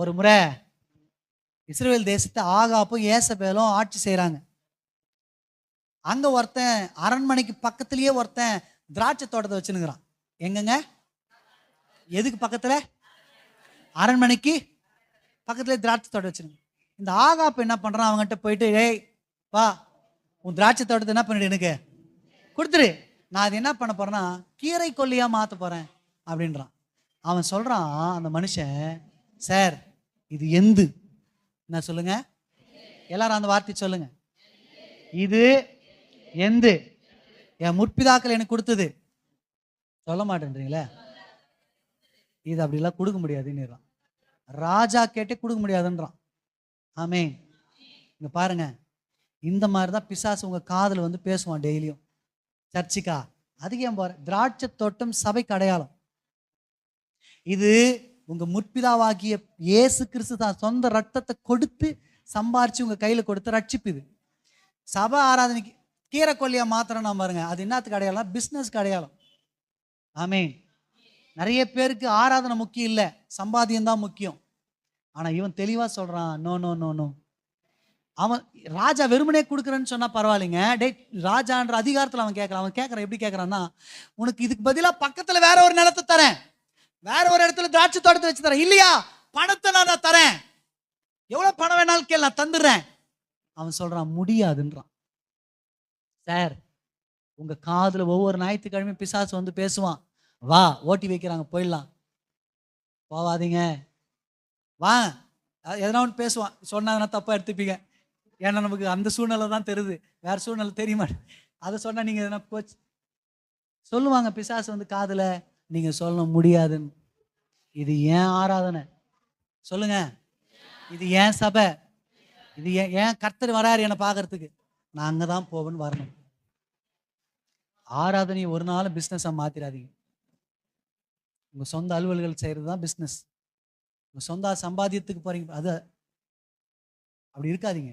ஒரு முறை இஸ்ரேல் தேசத்தை ஆகாப்பும் ஏசபேலும் ஆட்சி செய்கிறாங்க அங்கே ஒருத்தன் அரண்மனைக்கு பக்கத்துலேயே ஒருத்தன் திராட்சை தோட்டத்தை வச்சுனுங்கிறான் எங்கங்க? எதுக்கு பக்கத்தில்? அரண்மனைக்கு பக்கத்துலேயே திராட்சை தோட்டம் வச்சுருங்க இந்த ஆகாப்பு என்ன பண்ணுறான் அவங்ககிட்ட போயிட்டு ஏய் வா உன் திராட்சை தோட்டத்தை என்ன பண்ணிடு எனக்கு? கொடுத்துரு நான் அது என்ன பண்ண போகிறேன்னா கீரை கொல்லியாக மாற்ற போகிறேன் அப்படின்றான். அவன் சொல்கிறான் அந்த மனுஷன் சார் இது எந்து. என்ன சொல்லுங்க? எல்லாரும் அந்த வார்த்தை சொல்லுங்க. இது எந்து. என் முற்பிதாக்கள் எனக்கு கொடுத்தது. சொல்ல மாட்டேன்றீங்களே? இது அப்படிலாம் கொடுக்க முடியாதுன்னு ராஜா கேட்டே கொடுக்க முடியாதுன்றான். ஆமே இங்க பாருங்க. இந்த மாதிரி தான் பிசாசு உங்க காதில் வந்து பேசுவான் டெய்லியும். சர்ச்சிக்கா. அதுக்கு ஏன் போற? திராட்சை தோட்டம் சபைக்கு அடையாளம். இது உங்கள் முற்பிதாவாகிய இயேசு கிறிஸ்து தான் சொந்த ரத்தத்தை கொடுத்து சம்பாரித்து உங்கள் கையில் கொடுத்து ரட்சிப்புது. சபை ஆராதனைக்கு கீரை கொல்லியா மாத்திரம் நான் பாருங்க. அது என்னத்துக்கு அடையாளம்? பிஸ்னஸ்க்கு அடையாளம். ஆமே நிறைய பேருக்கு ஆராதனை முக்கியம் இல்லை. சம்பாத்தியம் தான் முக்கியம். ஆனால் இவன் தெளிவாக சொல்கிறான் நோ நோ நோ நோ. அவன் ராஜா வெறுமனே கொடுக்குறேன்னு சொன்னால் பரவாயில்லைங்க. டே ராஜான்ற அதிகாரத்தில் அவன் கேட்குறான் அவன் கேட்குறான் எப்படி கேட்கறான்னா உனக்கு இதுக்கு பதிலாக பக்கத்தில் வேற ஒரு நிலத்தை தரேன். இடத்துல திராட்சை தோட்டத்தை வச்சு தரேன். இல்லையா? பணத்தை நான் தரேன். எவ்வளவு பணம் வேணாலும் கேள் நான் தந்துடுறேன். அவன் சொல்றான் முடியாதுன்றான். சார் உங்க காதுல ஒவ்வொரு ஞாயிற்றுக்கிழமையும் பிசாசு வந்து பேசுவான். வா ஓட்டி வைக்கிறாங்க போயிடலாம். போவாதீங்க. வா. எதனா ஒன்று பேசுவான். சொன்னா தப்பா எடுத்துப்பீங்க. ஏன்னா நமக்கு அந்த சூழ்நிலை தான் தெரியுது. வேற சூழ்நிலை தெரியுமா? அதை சொன்னா நீங்க எதனா கோச் சொல்லுவாங்க பிசாசு வந்து காதுல. நீங்க சொல்ல முடியாதுன்னு. இது ஏன் ஆராதனை? சொல்லுங்க. இது ஏன் சபை? இது ஏன் ஏன் கர்த்தர் வராரு என்னை பார்க்கறதுக்கு? நான் அங்கே தான் போவேன்னு வரணும். ஆராதனையை ஒரு நாள் பிஸ்னஸாக மாத்திராதீங்க. உங்கள் சொந்த அலுவல்கள் செய்கிறது தான் பிஸ்னஸ் உங்கள் சொந்த சம்பாத்தியத்துக்கு போறீங்க. அது அப்படி இருக்காதீங்க.